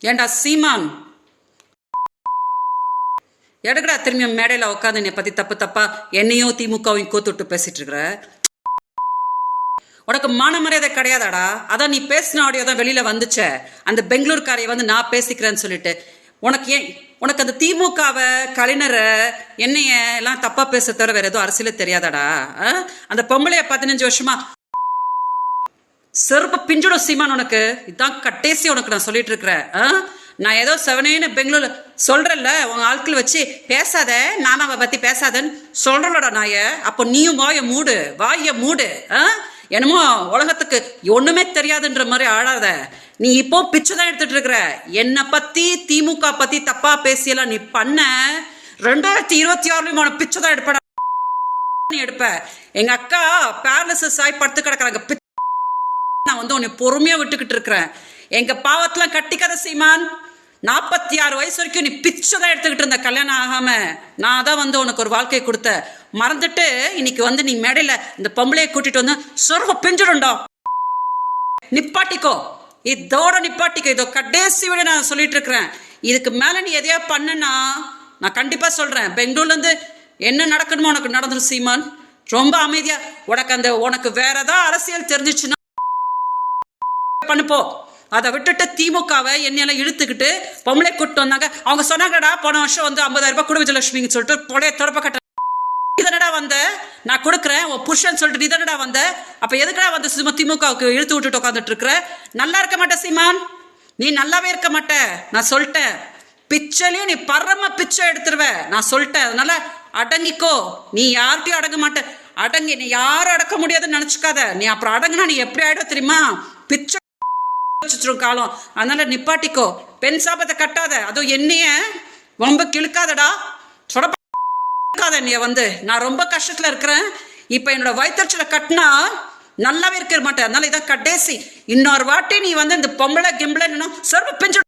ஏண்டா சீமான்? எடுக்கடா திரும்பி மேடையில் உட்காந்து என்னை பற்றி தப்பு தப்பா என்னையும் திமுகவையும் கோத்துட்டு பேசிட்டு இருக்கிற? உனக்கு மான மரியாதை கிடையாதாடா? அதான் நீ பேசின ஆடியோ தான் வெளியில வந்துச்சே. அந்த பெங்களூர்காரையை வந்து நான் பேசிக்கிறேன்னு சொல்லிட்டு. உனக்கு ஏன் உனக்கு அந்த திமுகவை கலைஞரை என்னைய எல்லாம் தப்பா பேச தவிர வேற எதுவும் அரசியலே தெரியாதாடா? அந்த பொம்பளைய பதினஞ்சு வருஷமா செருப்பு பிஞ்சிடும் சீமான் உனக்கு. இதான் கட்டேசி உனக்கு நான் சொல்லிட்டு இருக்கிறேன் நான் ஏதோ செவனேன்னு பெங்களூர்ல சொல்றேன்ல உங்க ஆட்கள் வச்சு. பேசாத நானும் அவ பத்தி பேசாதன்னு சொல்றலடா நாய. அப்போ நீயும் வாய மூடு வாய மூடு ஆ? என்னமோ உலகத்துக்கு ஒண்ணுமே தெரியாதுன்ற மாதிரி ஆடாத. நீ இப்போ பிச்சைதான் எடுத்துட்டு இருக்கிற என்னை பத்தி திமுக பத்தி தப்பா பேசியெல்லாம் நீ பண்ண. ரெண்டாயிரத்தி இருபத்தி ஆறுலயும் உனக்கு பிச்சைதான் தான் எடுப்படா. நீ எடுப்ப. எங்க அக்கா பேரலசஸ் ஆகி படுத்து கிடக்குறாங்க. பிச்சை வந்து உன்னை பொறுமையா விட்டுக்கிட்டு இருக்கிறேன். எங்க பாவத்தெல்லாம் கட்டிக்காத சீமான் நாற்பத்தி ஆறு வயசு வரைக்கும் நீ பிச்சை தான் எடுத்துக்கிட்டு இருந்த கல்யாணம் ஆகாம நான் தான் வந்து உனக்கு ஒரு வாழ்க்கை கொடுத்த. மறந்துட்டு இன்னைக்கு வந்து நீ மேடையில இந்த பொம்பளையை கூட்டிட்டு வந்து சொருக பிஞ்சிடும்டா. நிப்பாட்டிக்கோ. இதோட நிப்பாட்டிக்கோ. இதோ கடைசி விட நான் சொல்லிட்டு இருக்கிறேன். இதுக்கு மேல நீ எதையா பண்ணனா நான் கண்டிப்பா சொல்றேன். பெங்களூர்ல இருந்து என்ன நடக்கணுமோ உனக்கு நடந்துரும் சீமான். ரொம்ப அமைதியா. உனக்கு அந்த உனக்கு வேற ஏதாவது அரசியல் தெரிஞ்சிச்சுன்னா அனுப்போ அதை விட்டுட்டு திமுகவை என்னையெல்லாம் இழுத்துக்கிட்டு பொம்பளை கூட்டு வந்தாங்க. அவங்க சொன்னாங்கடா போன வருஷம் வந்து ஐம்பதாயிரம் ரூபாய் குடும்ப விஜயலட்சுமின்னு சொல்லிட்டு புடைய தொடப்ப கட்ட இதனடா வந்த? நான் கொடுக்குறேன் உன் புருஷன் சொல்லிட்டு இதனடா வந்த? அப்ப எதுக்கடா வந்து சும்மா திமுகவுக்கு இழுத்து விட்டுட்டு உட்காந்துட்டு இருக்கிற? நல்லா இருக்க மாட்டே சீமான். நீ நல்லாவே இருக்க மாட்ட. நான் சொல்லிட்டேன். பிச்சைலையும் நீ பரம பிச்சை எடுத்துருவ. நான் சொல்லிட்டேன். அதனால அடங்கிக்கோ. நீ யார்கிட்டயும் அடங்க மாட்ட. அடங்கி நீ யாரும் அடக்க முடியாதுன்னு நினைச்சுக்காத. நீ அப்புறம் அடங்குனா நீ எப்படி ஆயிடும் தெரியுமா? பிச்சை வச்சுரும் காலம் அதனால நிப்பாட்டிக்கோ. பெண் சாபத்தை கட்டாத. அதுவும் என்னைய ரொம்ப கிழுக்காதடா. சொடப்பாத நீ வந்து. நான் ரொம்ப கஷ்டத்தில் இருக்கிறேன். இப்போ என்னோட வயிற்றுச்சலை கட்டினா நல்லாவே இருக்க மாட்டேன். அதனால இதான் கடைசி. இன்னொரு வாட்டி நீ வந்து இந்த பொம்பளை கிம்பளை சர்வ பெஞ்சு